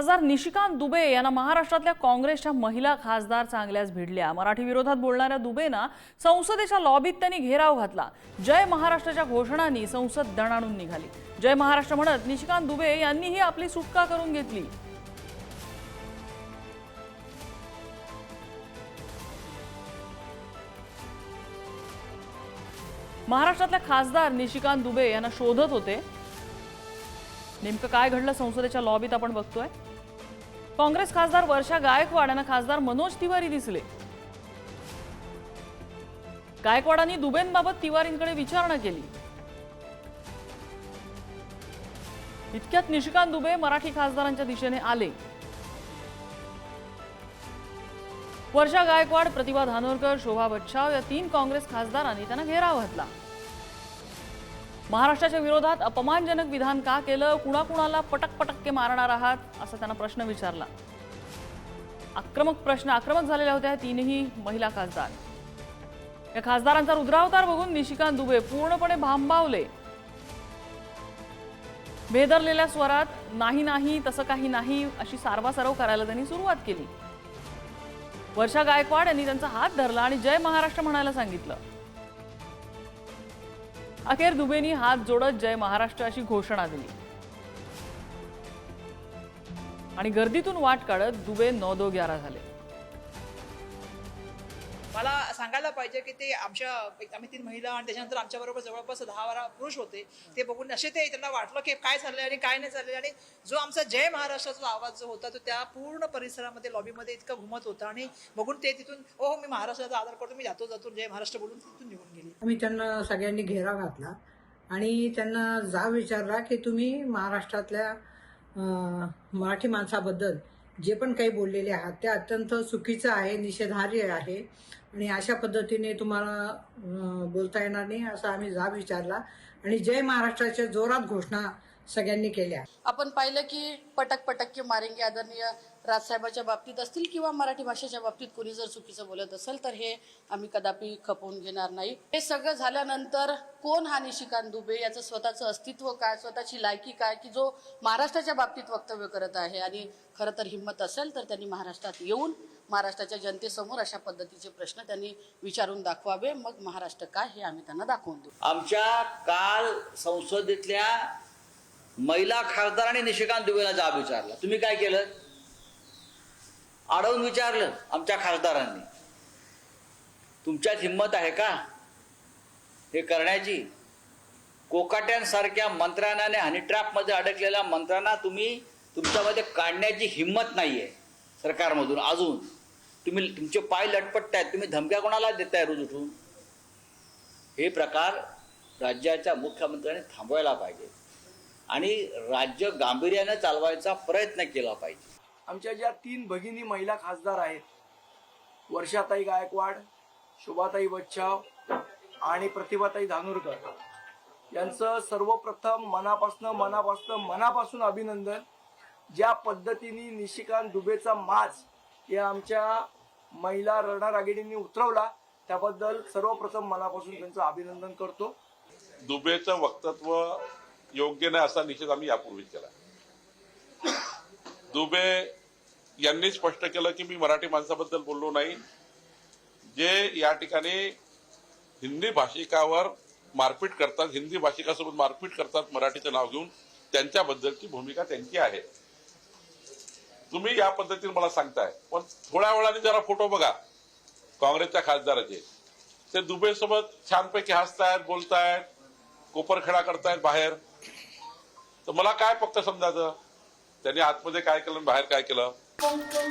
खासदार निशिकांत दुबे यांना महाराष्ट्रातल्या काँग्रेसच्या महिला खासदार चांगल्याच भिडल्या. मराठी विरोधात बोलणाऱ्या दुबेना संसदेच्या लॉबीत त्यांनी घेराव घातला. जय महाराष्ट्राच्या घोषणांनी संसद दणाणून निघाली. जय महाराष्ट्र म्हणत निशिकांत दुबे यांनीही आपली सुटका करून घेतली. महाराष्ट्रातल्या खासदार निशिकांत दुबे यांना शोधत होते. नेमकं काय घडलं? संसदेच्या लॉबीत आपण बघतोय. काँग्रेस खासदार वर्षा गायकवाड खासदार मनोज तिवारी दिसले. गायकवाडांनी दुबेंबाबत तिवारींकडे विचारणा केली. इतक्यात निशिकांत दुबे मराठी खासदारांच्या दिशेने आले. वर्षा गायकवाड प्रतिभा धानोरकर शोभा बच्छाव या तीन काँग्रेस खासदारांनी त्यांना घेराव घातला. महाराष्ट्राच्या विरोधात अपमानजनक विधान का केलं? कुणाकुणाला पटक पटक्के मारणार आहात? असा त्यांना प्रश्न विचारला. आक्रमक प्रश्न आक्रमक झालेल्या होत्या तीनही महिला खासदार. या खासदारांचा रुद्रावतार बघून निशिकांत दुबे पूर्णपणे भांबावले. भेदरलेल्या स्वरात नाही नाही तसं काही नाही अशी सारवासारव करायला त्यांनी सुरुवात केली. वर्षा गायकवाड यांनी त्यांचा हात धरला आणि जय महाराष्ट्र म्हणायला सांगितलं. अखेर दुबेनी हात जोडत जय महाराष्ट्र अशी घोषणा दिली. आणि गर्दीतून वाट काढत दुबे नौ दो ग्यारा झाले. मला सांगायला पाहिजे की ते आमच्या आम्ही तीन महिला आणि त्याच्यानंतर आमच्याबरोबर जवळपास दहा बारा पुरुष होते ते बघून असे ते त्यांना वाटलं की काय चाललंय आणि काय नाही चाललंय आणि जो आमचा जय महाराष्ट्राचा आवाज जो होता तो त्या पूर्ण परिसरामध्ये लॉबीमध्ये इतका घुमत होता आणि बघून ते तिथून ओ हो मी महाराष्ट्राचा आदर करतो मी जातो जातो जय महाराष्ट्र बोलून तिथून निघून गेली. मी त्यांना सगळ्यांनी घेरा घातला आणि त्यांना जा विचारला की तुम्ही महाराष्ट्रातल्या मराठी माणसाबद्दल जे पण काही बोललेले आहात ते अत्यंत चुकीचं आहे निषेधार्य आहे. आणि अशा पद्धतीने तुम्हाला बोलता येणार नाही असा आम्ही जा विचारला. आणि जय महाराष्ट्राच्या जोरात घोषणा सगळ्यांनी केल्या. आपण पाहिलं की पटक पटक की मारेंगे आदरणीय राजसाहेबाच्या बाबतीत असतील किंवा मराठी भाषेच्या बाबतीत कोणी जर चुकीचं बोलत असेल तर हे आम्ही कदापि खपवून घेणार नाही. हे सगळं झाल्यानंतर कोण हा निशिकांत दुबे? याचं स्वतःचं अस्तित्व काय? स्वतःची लायकी काय? की जो महाराष्ट्राच्या बाबतीत वक्तव्य करत आहे आणि खरं तर हिंमत असेल तर त्यांनी महाराष्ट्रात येऊन महाराष्ट्राच्या जनतेसमोर अशा पद्धतीचे प्रश्न त्यांनी विचारून दाखवावे. मग महाराष्ट्र काय हे आम्ही त्यांना दाखवून देऊ. आमच्या काल संसदेतल्या महिला खासदारांनी निशिकांत दुबेला जाब विचारला. तुम्ही काय केलं? अडवून विचारलं आमच्या खासदारांनी. तुमच्यात हिंमत आहे का? हे करण्याची. कोकाट्यांसारख्या मंत्र्यांना आणि हनीट्रॅपमध्ये अडकलेल्या मंत्र्यांना तुम्ही तुमच्यामध्ये काढण्याची हिंमत नाही आहे सरकारमधून अजून. तुम्ही तुमचे पाय लटपट आहेत. तुम्ही धमक्या कोणाला देताय रोज उठून? हे प्रकार राज्याच्या मुख्यमंत्र्यांनी थांबवायला पाहिजे आणि राज्य गांभीर्यानं चालवायचा प्रयत्न केला पाहिजे. आमच्या ज्या तीन भगिनी महिला खासदार आहेत वर्षाताई गायकवाड शोभाताई बच्छाव आणि प्रतिभाताई धानोरकर यांचं सर्वप्रथम मनापासनं मनापासनं मनापासून अभिनंदन. ज्या पद्धतीने निशिकांत दुबेचा माज या आमच्या महिला रणरागिणींनी उतरवला त्याबद्दल सर्वप्रथम मनापासून त्यांचं अभिनंदन करतो. दुबेचं वक्तत्व योग्य नाही असा निषेध आम्ही यापूर्वीच केला. दुबे यांनी स्पष्ट केलं की मी मराठी माणसाबद्दल बोललो नाही. जे या ठिकाणी हिंदी भाषिकावर मारपीट करतात हिंदी भाषिकासोबत मारपीट करतात मराठीचं नाव घेऊन त्यांच्याबद्दलची भूमिका त्यांची आहे. तुम्ही या पद्धतीने मला सांगताय. पण थोड्या वेळाने जरा फोटो बघा. काँग्रेसच्या खासदाराचे. ते दुबे सोबत छानपैकी हसतायत बोलतायत कोपरखेडा करतायत बाहेर. तर मला काय फक्त समजायचं? त्यांनी आतमध्ये काय केलं बाहेर काय केलं? Música